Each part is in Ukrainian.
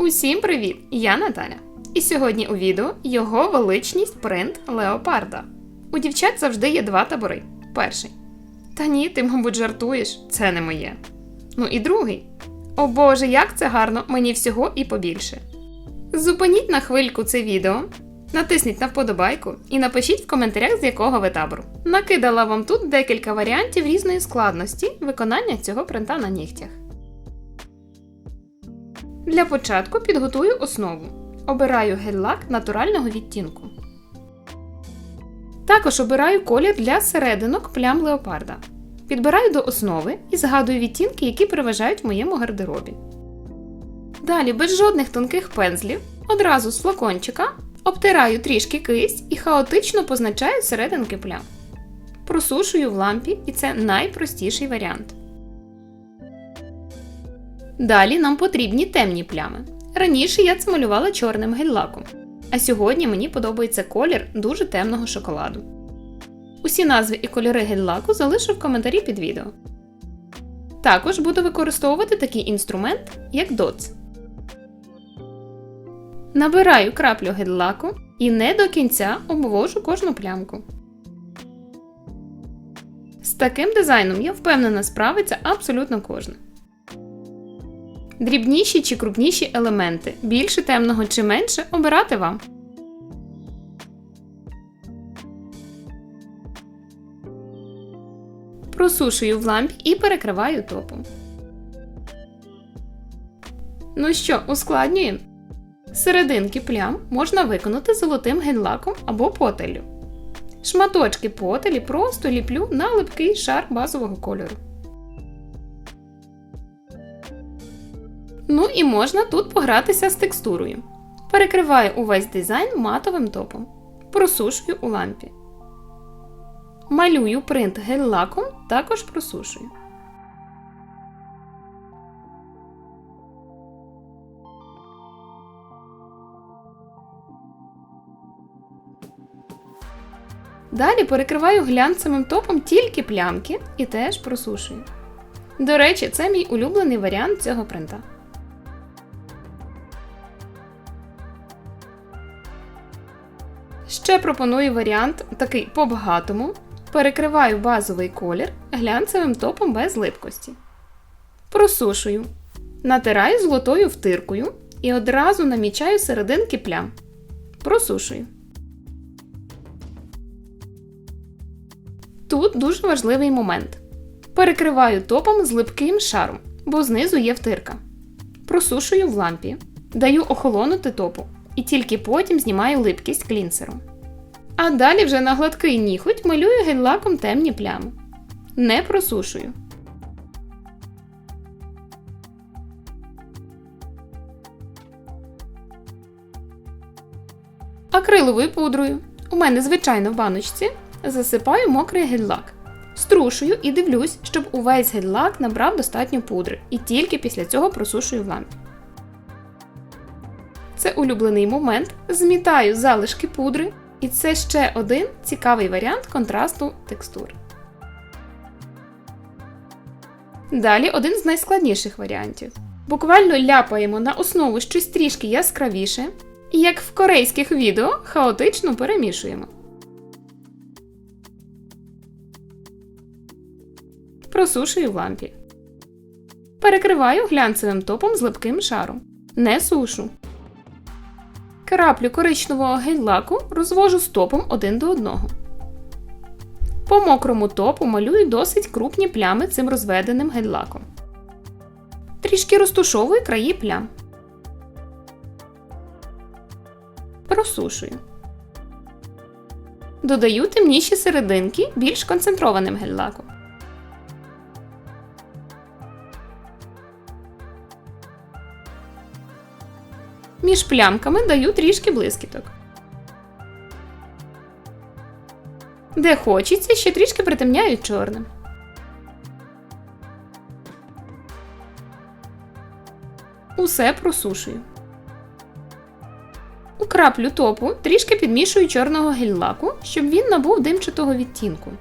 Усім привіт! Я Наталя. І сьогодні у відео його величність принт леопарда. У дівчат завжди є два табори. Перший. Та ні, ти, мабуть, жартуєш, це не моє. Ну і другий. О Боже, як це гарно, мені всього і побільше. Зупиніть на хвильку це відео, натисніть на вподобайку і напишіть в коментарях, з якого ви табору. Накидала вам тут декілька варіантів різної складності виконання цього принта на нігтях. Для початку підготую основу. Обираю гель-лак натурального відтінку. Також обираю колір для серединок плям леопарда. Підбираю до основи і згадую відтінки, які переважають в моєму гардеробі. Далі, без жодних тонких пензлів, одразу з флакончика обтираю трішки кисть і хаотично позначаю серединки плям. Просушую в лампі, і це найпростіший варіант. Далі нам потрібні темні плями. Раніше я це малювала чорним гель-лаком, а сьогодні мені подобається колір дуже темного шоколаду. Усі назви і кольори гель-лаку залишу в коментарі під відео. Також буду використовувати такий інструмент, як доц. Набираю краплю гель-лаку і не до кінця обвожу кожну плямку. З таким дизайном я впевнена справиться абсолютно кожна. Дрібніші чи крупніші елементи, більше темного чи менше обирати вам. Просушую в лампі і перекриваю топом. Ну що, ускладнюємо? Серединки плям можна виконати золотим гель-лаком або потелю. Шматочки потелі просто ліплю на липкий шар базового кольору. Ну і можна тут погратися з текстурою. Перекриваю увесь дизайн матовим топом. Просушую у лампі. Малюю принт гель-лаком, також просушую. Далі перекриваю глянцевим топом тільки плямки і теж просушую. До речі, це мій улюблений варіант цього принта. Ще пропоную варіант такий по-багатому. Перекриваю базовий колір глянцевим топом без липкості. Просушую. Натираю золотою втиркою і одразу намічаю серединки плям. Просушую. Тут дуже важливий момент. Перекриваю топом з липким шаром, бо знизу є втирка. Просушую в лампі. Даю охолонути топу і тільки потім знімаю липкість клінсером. А далі вже на гладкий ніхоть малюю гель-лаком темні плями. Не просушую. Акриловою пудрою. У мене звичайно в баночці засипаю мокрий гель-лак. Струшую і дивлюсь, щоб увесь гель-лак набрав достатньо пудри, і тільки після цього просушую в лампі. Це улюблений момент. Змітаю залишки пудри, і це ще один цікавий варіант контрасту текстур. Далі один з найскладніших варіантів. Буквально ляпаємо на основу щось трішки яскравіше, і як в корейських відео хаотично перемішуємо. Просушую в лампі. Перекриваю глянцевим топом з липким шаром. Не сушу. Краплю коричневого гель-лаку розвожу стопом один до одного. По мокрому топу малюю досить крупні плями цим розведеним гель-лаком. Трішки розтушовую краї плям. Просушую. Додаю темніші серединки більш концентрованим гель-лаком. Між плямками даю трішки блискіток. Де хочеться, ще трішки притемняю чорним. Усе просушую. У краплю топу трішки підмішую чорного гель-лаку, щоб він набув димчатого відтінку.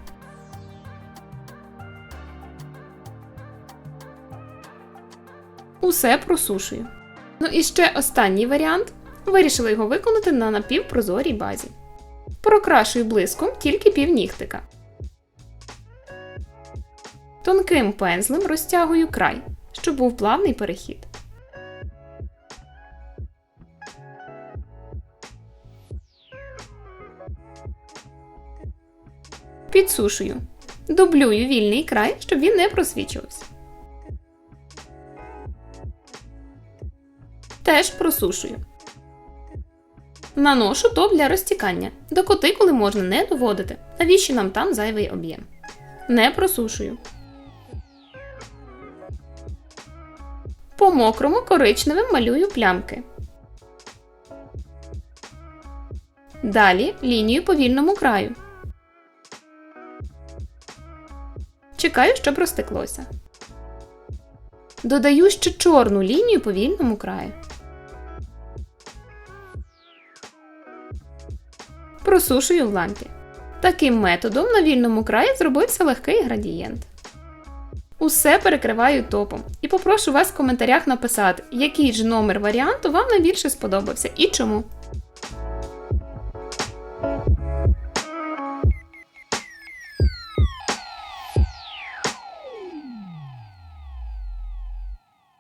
Усе просушую. Ну і ще останній варіант. Вирішила його виконати на напівпрозорій базі. Прокрашую блиском тільки півнігтика. Тонким пензлем розтягую край, щоб був плавний перехід. Підсушую. Дублюю вільний край, щоб він не просвічувався. Теж просушую. Наношу топ для розтікання. До кутикули можна не доводити. Навіщо нам там зайвий об'єм? Не просушую. По мокрому коричневим малюю плямки. Далі лінію по вільному краю. Чекаю, щоб розтеклося. Додаю ще чорну лінію по вільному краю. Просушую в лампі. Таким методом на вільному краї зробився легкий градієнт. Усе перекриваю топом і попрошу вас в коментарях написати, який ж номер варіанту вам найбільше сподобався і чому.